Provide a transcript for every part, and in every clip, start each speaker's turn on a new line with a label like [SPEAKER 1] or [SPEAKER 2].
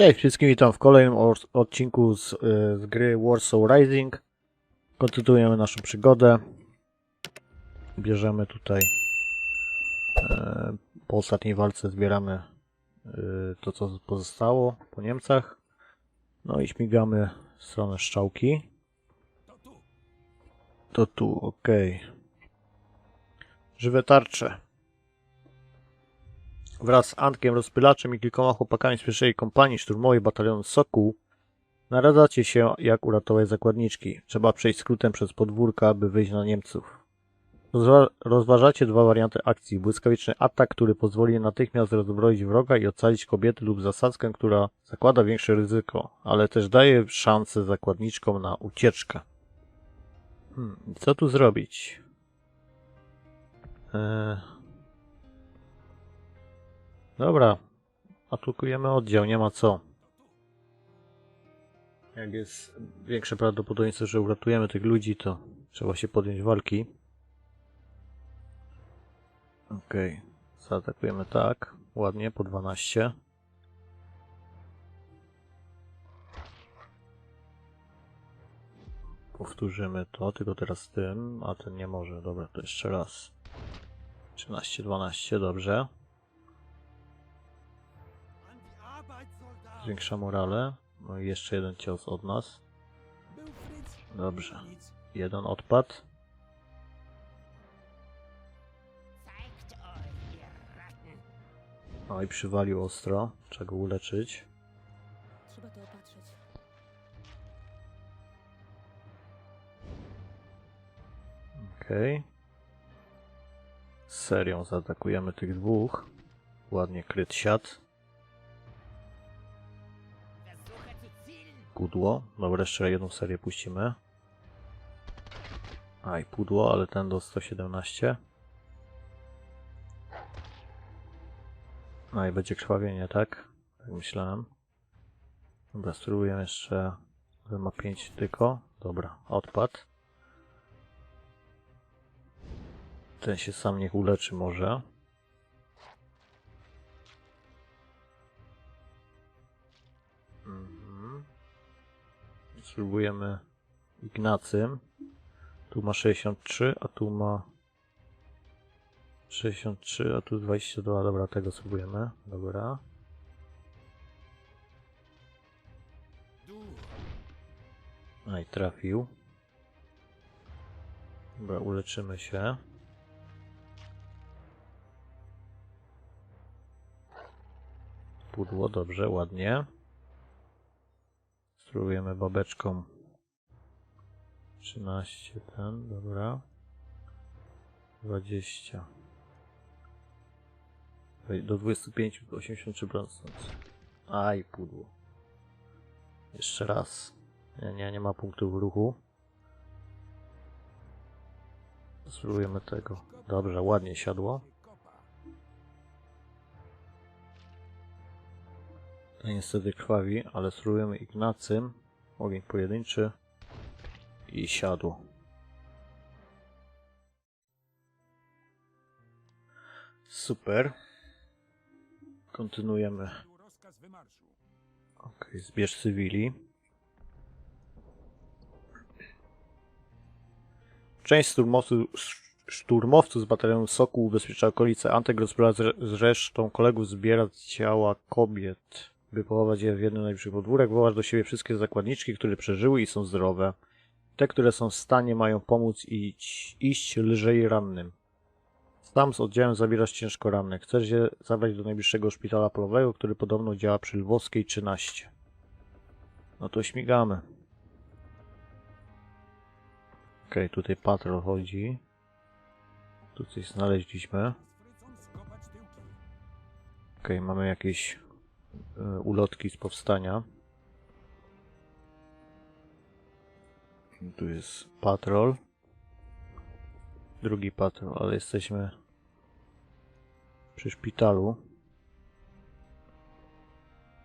[SPEAKER 1] Cześć wszystkim, witam w kolejnym odcinku z, y, z gry Warsaw Rising. Kontynuujemy naszą przygodę. Bierzemy tutaj e, po ostatniej walce zbieramy y, to co pozostało po Niemcach. No i śmigamy w stronę Szczałki. To tu, okej. Żywe tarcze. Wraz z Antkiem, rozpylaczem i kilkoma chłopakami z pierwszej kompanii szturmowej batalionu Sokół naradzacie się, jak uratować zakładniczki. Trzeba przejść skrótem przez podwórka, aby wyjść na Niemców. Rozwa rozważacie dwa warianty akcji. Błyskawiczny atak, który pozwoli natychmiast rozbroić wroga i ocalić kobiety lub zasadzkę, która zakłada większe ryzyko, ale też daje szansę zakładniczkom na ucieczkę. Hmm, co tu zrobić? Eee... Dobra, atakujemy oddział, nie ma co. Jak jest większe prawdopodobieństwo, że uratujemy tych ludzi, to trzeba się podjąć walki. Okej, zaatakujemy tak, ładnie, po 12. Powtórzymy to, tylko teraz tym, a ten nie może. Dobra, to jeszcze raz. 13, 12, dobrze. Zwiększa morale. No i jeszcze jeden cios od nas. Dobrze. Jeden odpad. No i przywalił ostro. Trzeba go uleczyć. Okej. Z serią zaatakujemy tych dwóch. Ładnie kryt siat. Pudło. Dobra, jeszcze jedną serię puścimy. A i pudło, ale ten do 117. No i będzie krwawienie, tak? Tak myślałem. Dobra, spróbujemy jeszcze. Ma 5 tylko. Dobra, odpad. Ten się sam niech uleczy może. Spróbujemy Ignacym. Tu ma 63, a tu ma 63, a tu 22. Dobra, tego spróbujemy. Dobra. A i trafił. Dobra, uleczymy się. Pudło, dobrze, ładnie. Spróbujemy babeczką. 13 ten, dobra. 20. Wej- Do 25, do 83%. Aj, pudło. Jeszcze raz. Nie, nie, nie ma punktów ruchu. Spróbujemy tego. Dobrze, ładnie siadło. Niestety krwawi, ale spróbujemy Ignacym. Ogień pojedynczy. I siadło. Super. Kontynuujemy. Ok, zbierz cywili. Część szturmowców, szturmowców z batalionu Sokół ubezpiecza okolice. Antek rozprawa z, z resztą kolegów zbiera ciała kobiet, by pochować je w jednym najbliższych podwórek. Wołasz do siebie wszystkie zakładniczki, które przeżyły i są zdrowe. Te, które są w stanie, mają pomóc iść, iść lżej rannym. Sam z oddziałem zabierasz ciężko rannych. Chcesz je zabrać do najbliższego szpitala polowego, który podobno działa przy Lwowskiej 13. No to śmigamy. Okej, tutaj patrol chodzi. Tu coś znaleźliśmy. Okej, mamy jakieś ulotki z powstania. Tu jest patrol. Drugi patrol, ale jesteśmy przy szpitalu.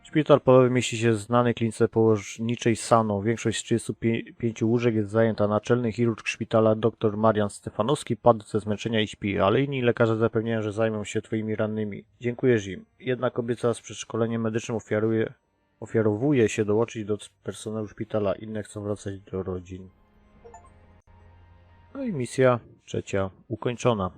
[SPEAKER 1] Szpital polowy mieści się w znanej klinice położniczej Sano. Większość z 35 łóżek jest zajęta. Naczelny chirurg szpitala dr Marian Stefanowski padł ze zmęczenia i śpi, ale inni lekarze zapewniają, że zajmą się twoimi rannymi. Dziękuję im. Jedna kobieta z przedszkoleniem medycznym ofiaruje Ofiarowuje się dołączyć do personelu szpitala, inne chcą wracać do rodzin. No i misja trzecia ukończona.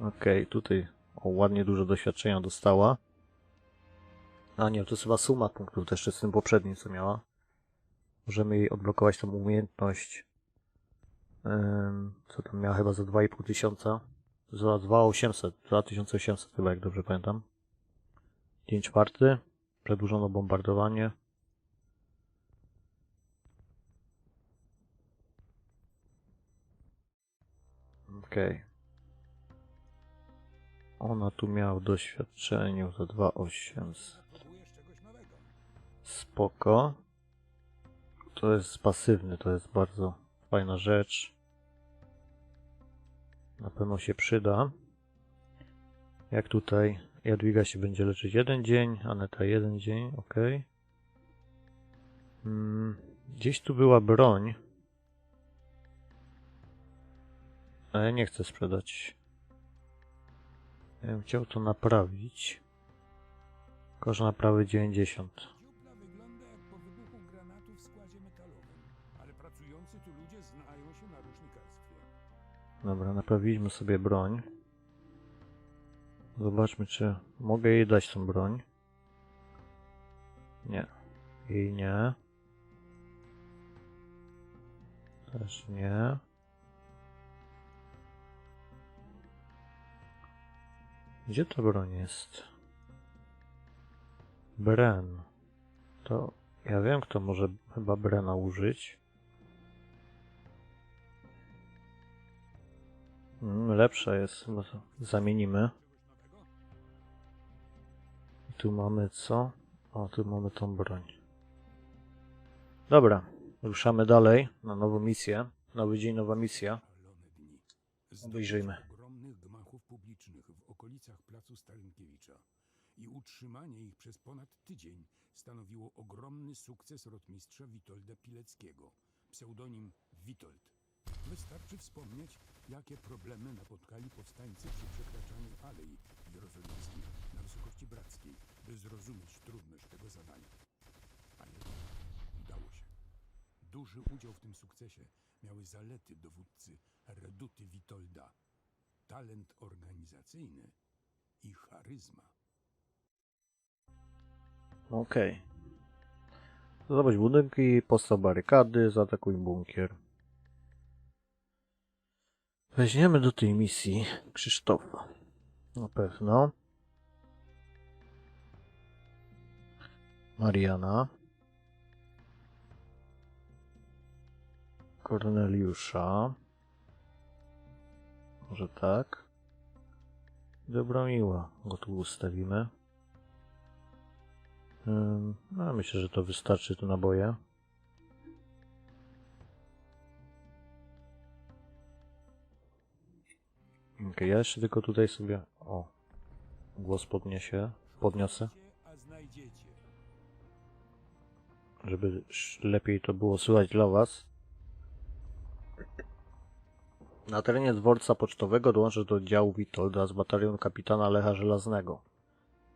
[SPEAKER 1] Okej, tutaj o, ładnie dużo doświadczenia dostała. A nie, to jest chyba suma punktów też z tym poprzednim, co miała. Możemy jej odblokować tą umiejętność. Ym, co tam miała chyba za 2,5 tysiąca. Za 2800, 2800 chyba, jak dobrze pamiętam. 5 czwarty. Przedłużono bombardowanie. Okej. Ona tu miała w doświadczeniu za 2800.
[SPEAKER 2] Próbujesz czegoś nowego.
[SPEAKER 1] Spoko. To jest pasywny, to jest bardzo fajna rzecz. Na pewno się przyda. Jak tutaj Jadwiga się będzie leczyć jeden dzień, Aneta jeden dzień, ok. Mm, gdzieś tu była broń. A ja nie chcę sprzedać. Ja bym chciał to naprawić. Koszt naprawy 90.
[SPEAKER 2] Dziupla wygląda jak po wybuchu granatu w składzie metalowym, ale pracujący tu ludzie znają się na rusznikarstwie.
[SPEAKER 1] Dobra, naprawiliśmy sobie broń. Zobaczmy, czy mogę jej dać tą broń. Nie. Jej nie. Też nie. Gdzie ta broń jest? Bren. To ja wiem, kto może chyba Brena użyć. Mm, lepsza jest, to zamienimy. I tu mamy co? O, tu mamy tą broń. Dobra, ruszamy dalej na nową misję. Nowy dzień, nowa misja. Obejrzyjmy.
[SPEAKER 2] Zdobycie ogromnych gmachów publicznych w okolicach placu Stalinkiewicza i utrzymanie ich przez ponad tydzień stanowiło ogromny sukces rotmistrza Witolda Pileckiego, pseudonim Witold. Wystarczy wspomnieć, jakie problemy napotkali powstańcy przy przekraczaniu Alei Jerozolimskich na wysokości brackiej, by zrozumieć trudność tego zadania. A jednak udało się. Duży udział w tym sukcesie miały zalety dowódcy Reduty Witolda, talent organizacyjny i charyzma.
[SPEAKER 1] Okej. Zobacz budynki, postaw barykady, zaatakuj bunkier. Weźmiemy do tej misji Krzysztofa. Na pewno. Mariana. Korneliusza. Może tak. Dobromiła go tu ustawimy. No, myślę, że to wystarczy tu naboje. Okej, ja jeszcze tylko tutaj sobie. O, głos podniesie, podniosę, żeby lepiej to było słychać dla Was. Na terenie dworca pocztowego dołączysz do oddziału Witolda z batalionu kapitana Lecha Żelaznego.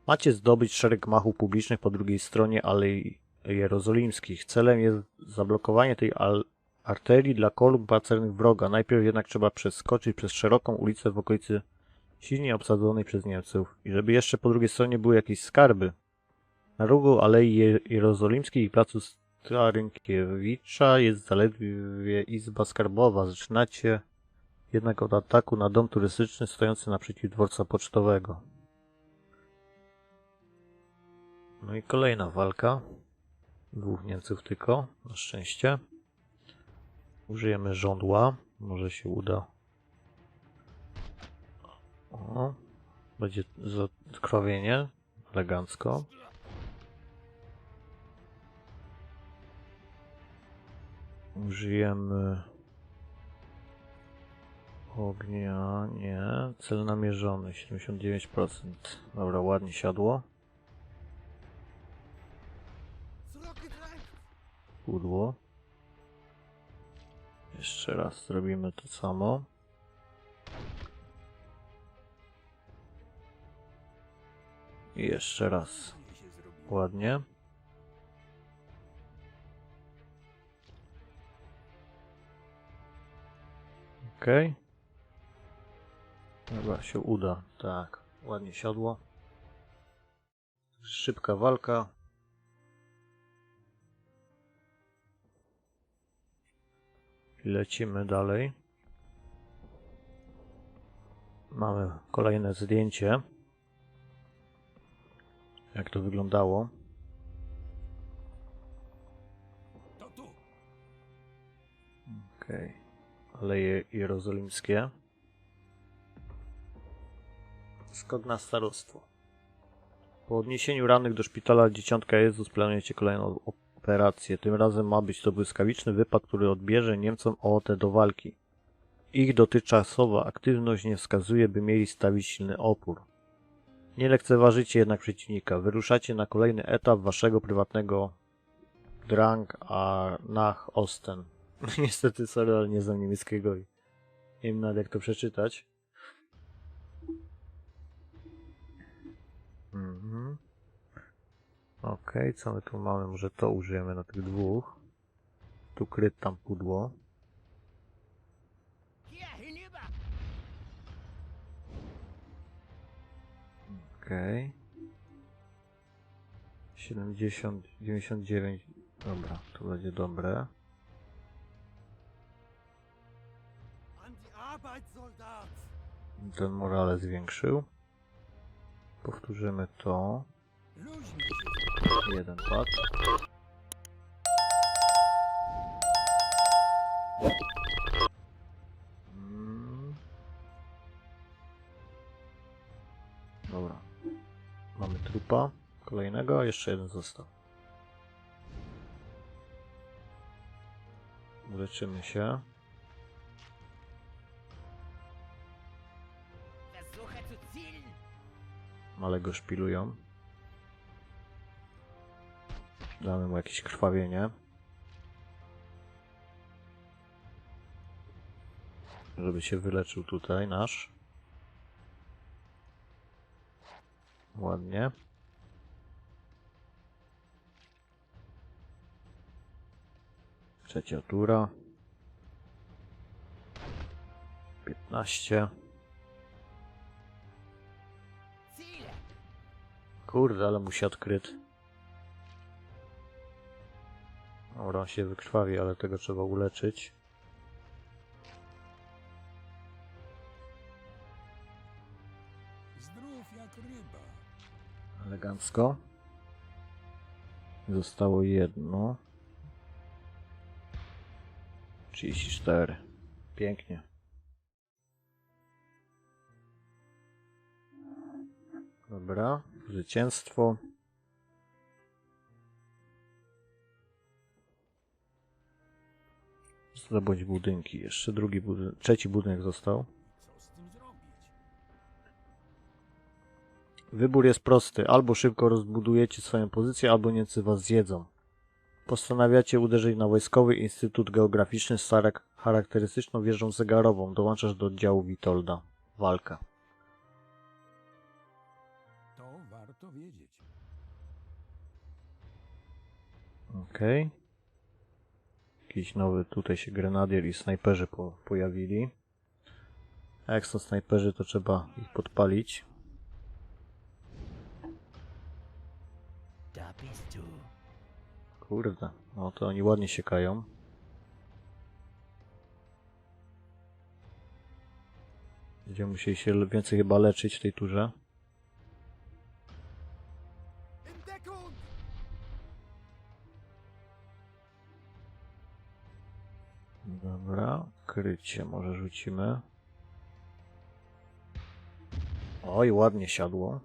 [SPEAKER 1] Macie zdobyć szereg machów publicznych po drugiej stronie Alei Jerozolimskich. Celem jest zablokowanie tej arterii dla kolumn pancernych wroga. Najpierw jednak trzeba przeskoczyć przez szeroką ulicę w okolicy silnie obsadzonej przez Niemców. I żeby jeszcze po drugiej stronie były jakieś skarby. Na rogu Alei Je- Jerozolimskiej i placu Starynkiewicza jest zaledwie izba skarbowa. Zaczynacie jednak od ataku na dom turystyczny stojący naprzeciw dworca pocztowego. No i kolejna walka. Dwóch Niemców tylko, na szczęście. Użyjemy żądła. Może się uda. O, będzie zakrwawienie. Elegancko. Użyjemy ognia. Nie. Cel namierzony 79%. Dobra, ładnie siadło. pudło. Jeszcze raz zrobimy to samo. I jeszcze raz. Ładnie. Okej. Chyba się uda. Tak, ładnie siodło. Szybka walka. Lecimy dalej. Mamy kolejne zdjęcie. Jak to wyglądało. Okej. Aleje Jerozolimskie. Skok na starostwo. Po odniesieniu rannych do szpitala Dzieciątka Jezus planujecie kolejną operację. Tym razem ma być to błyskawiczny wypad, który odbierze Niemcom ochotę do walki. Ich dotychczasowa aktywność nie wskazuje, by mieli stawić silny opór. Nie lekceważycie jednak przeciwnika. Wyruszacie na kolejny etap waszego prywatnego Drang a nach Osten. Niestety, sorry, ale nie znam niemieckiego i nie wiem nawet jak to przeczytać. Mhm. Okej, co my tu mamy? Może to użyjemy na tych dwóch. Tu kryt, tam pudło. Okej. 70, 99. Dobra, to będzie dobre. Ten morale zwiększył. Powtórzymy to. Jeden pad. Mm. Dobra. Mamy trupa kolejnego, jeszcze jeden został. Leczymy się. Ale go szpilują. Damy mu jakieś krwawienie. Żeby się wyleczył tutaj nasz. Ładnie. Trzecia tura. 15. Kurde, ale mu się odkryt. Dobra, on się wykrwawi, ale tego trzeba uleczyć.
[SPEAKER 2] Zdrów jak ryba.
[SPEAKER 1] Elegancko. Zostało jedno. 34. Pięknie. Dobra, zwycięstwo. Zdobądź budynki. Jeszcze drugi budynek, trzeci budynek został. Wybór jest prosty. Albo szybko rozbudujecie swoją pozycję, albo Niemcy was zjedzą. Postanawiacie uderzyć na Wojskowy Instytut Geograficzny z charak- charakterystyczną wieżą zegarową. Dołączasz do oddziału Witolda. Walka.
[SPEAKER 2] To warto wiedzieć.
[SPEAKER 1] Okej. Jakiś nowy, tutaj się grenadier i snajperzy po, pojawili. A jak są snajperzy, to trzeba ich podpalić. Kurde, no to oni ładnie siekają. Będziemy musieli się więcej chyba leczyć w tej turze. Krycie może rzucimy. Oj, ładnie siadło.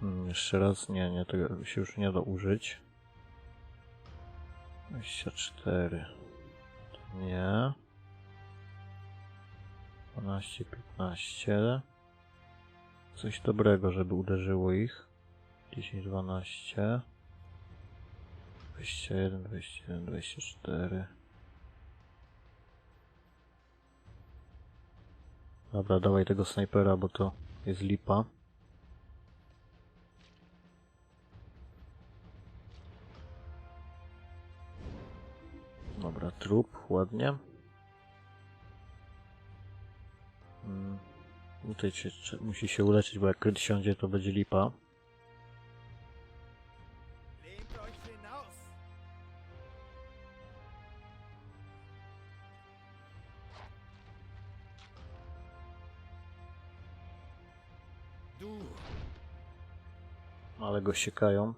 [SPEAKER 1] Hmm, jeszcze raz, nie, nie, tego się już nie da użyć. 24. To nie. 12, 15. Coś dobrego, żeby uderzyło ich. 10, 12. 21, 21, 24. Dobra, dawaj tego snajpera, bo to jest lipa. Dobra, trup, ładnie. Tutaj się, musi się uleczyć, bo jak kryt siądzie, to będzie lipa. Ale go siekają.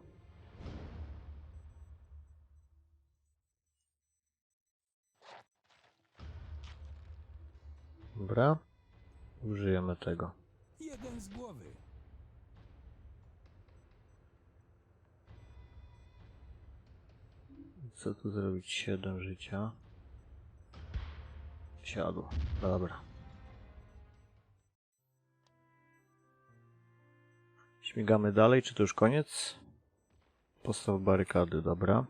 [SPEAKER 1] Dobra. Użyjemy tego.
[SPEAKER 2] Jeden z głowy.
[SPEAKER 1] Co tu zrobić? 7 życia. Siadło. Dobra. Śmigamy dalej, czy to już koniec? Postaw barykady, dobra.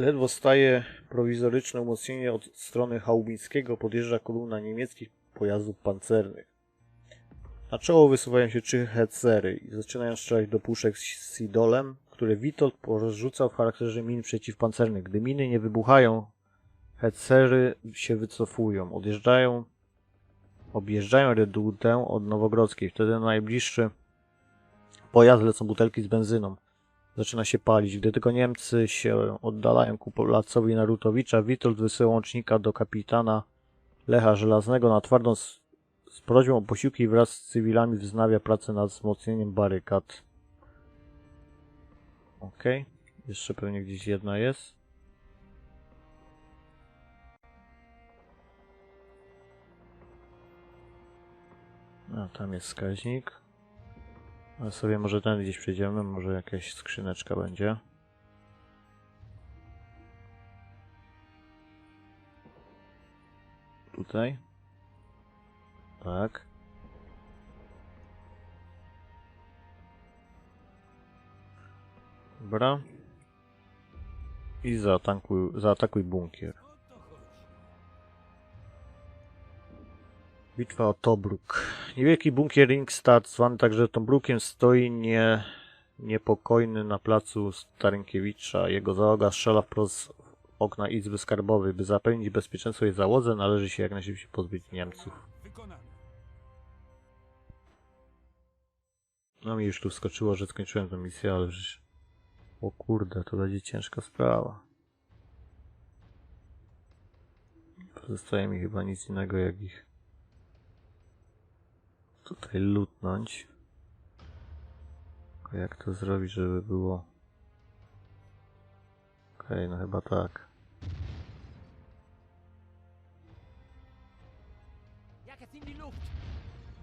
[SPEAKER 1] Ledwo staje prowizoryczne umocnienie od strony Chałubińskiego, podjeżdża kolumna niemieckich pojazdów pancernych. Na czoło wysuwają się trzy hetzery i zaczynają strzelać do puszek z Sidolem, które Witold porozrzucał w charakterze min przeciwpancernych. Gdy miny nie wybuchają, hetzery się wycofują, odjeżdżają, objeżdżają redutę od Nowogrodzkiej. Wtedy na najbliższy pojazd lecą butelki z benzyną zaczyna się palić. Gdy tylko Niemcy się oddalają ku placowi Narutowicza, Witold wysyła łącznika do kapitana Lecha Żelaznego na twardą z, z prośbą o posiłki i wraz z cywilami wznawia pracę nad wzmocnieniem barykad. Okej, jeszcze pewnie gdzieś jedna jest. A, tam jest wskaźnik. Ale sobie może ten gdzieś przejdziemy, może jakaś skrzyneczka będzie. Tutaj. Tak. Dobra. I zaatakuj, zaatakuj bunkier. Bitwa o Tobruk. Niewielki bunkier Ringstad, zwany także Tobrukiem, stoi nie, niepokojny na placu Starynkiewicza. Jego załoga strzela wprost z okna Izby Skarbowej. By zapewnić bezpieczeństwo jej załodze, należy się jak najszybciej pozbyć Niemców. No mi już tu wskoczyło, że skończyłem tę misję, ale już... O kurde, to będzie ciężka sprawa. Pozostaje mi chyba nic innego jak ich tutaj lutnąć. Tylko jak to zrobić, żeby było... Okej, no chyba tak.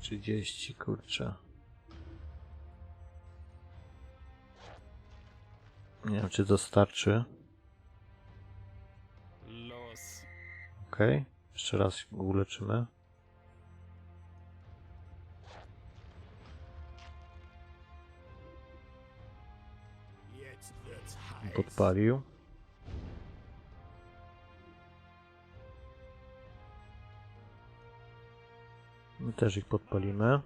[SPEAKER 1] 30, kurczę. Nie wiem, czy to starczy. Okej, jeszcze raz uleczymy. Podpalił. My też ich podpalimy.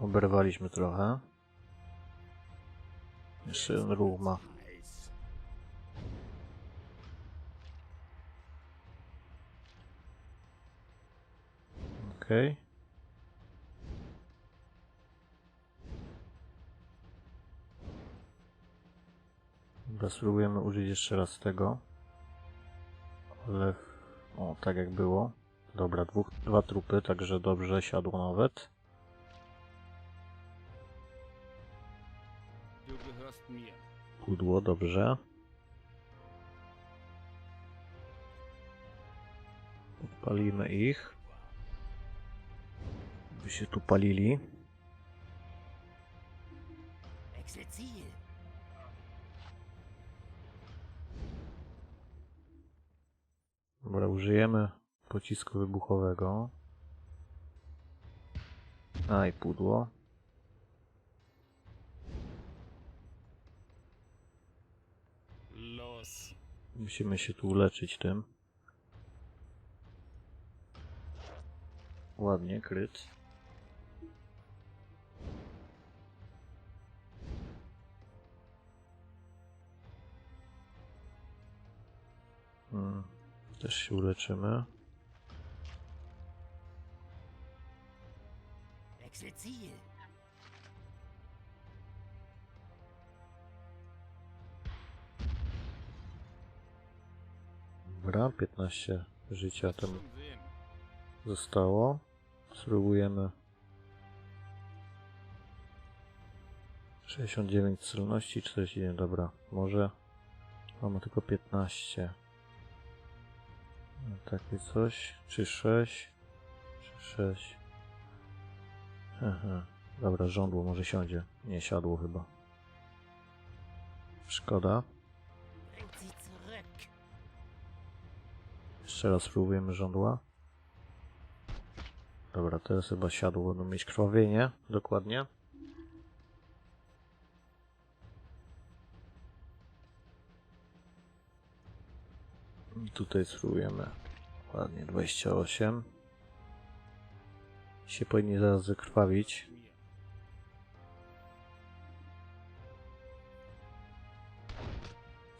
[SPEAKER 1] Oberwaliśmy trochę. Jeszcze jeden ruch ma. Okej. Dobra, spróbujemy użyć jeszcze raz tego. Ale... O, tak jak było. Dobra, dwóch, dwa trupy, także dobrze siadło nawet. Pudło, dobrze. Podpalimy ich. By się tu palili.
[SPEAKER 3] Wechsel
[SPEAKER 1] Dobra, użyjemy pocisku wybuchowego. A i pudło.
[SPEAKER 2] Los.
[SPEAKER 1] Musimy się tu uleczyć tym. Ładnie, kryt. Też się uleczymy. Dobra, 15 życia tam zostało. Spróbujemy. 69 celności, 41, dobra. Może mamy tylko 15. Takie coś. Czy 6? Czy 6? Aha. Dobra, żądło może siądzie. Nie siadło chyba. Szkoda. Jeszcze raz spróbujemy żądła. Dobra, teraz chyba siadło, będą mieć krwawienie. Dokładnie. Tutaj spróbujemy. Ładnie, 28. Się powinni zaraz zakrwawić.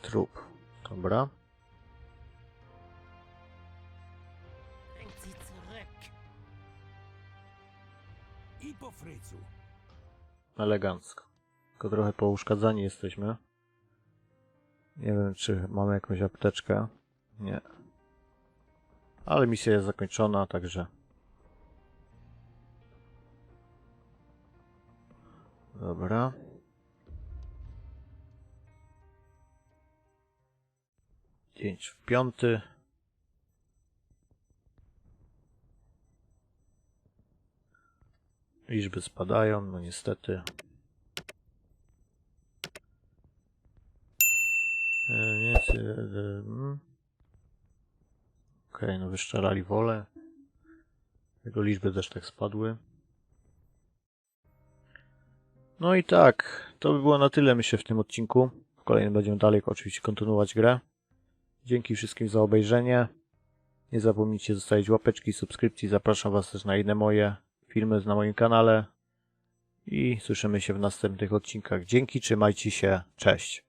[SPEAKER 1] Trup. Dobra. Elegancko. Tylko trochę pouszkadzani jesteśmy. Nie wiem, czy mamy jakąś apteczkę. Nie. Ale misja jest zakończona, także... Dobra. Dzień w piąty. Liczby spadają, no niestety. E, Nie, czy, e, Okej, no wyszczerali wolę. Jego liczby też tak spadły. No i tak, to by było na tyle myślę w tym odcinku. W kolejnym będziemy dalej oczywiście kontynuować grę. Dzięki wszystkim za obejrzenie. Nie zapomnijcie zostawić łapeczki, subskrypcji. Zapraszam Was też na inne moje filmy na moim kanale. I słyszymy się w następnych odcinkach. Dzięki, trzymajcie się, cześć.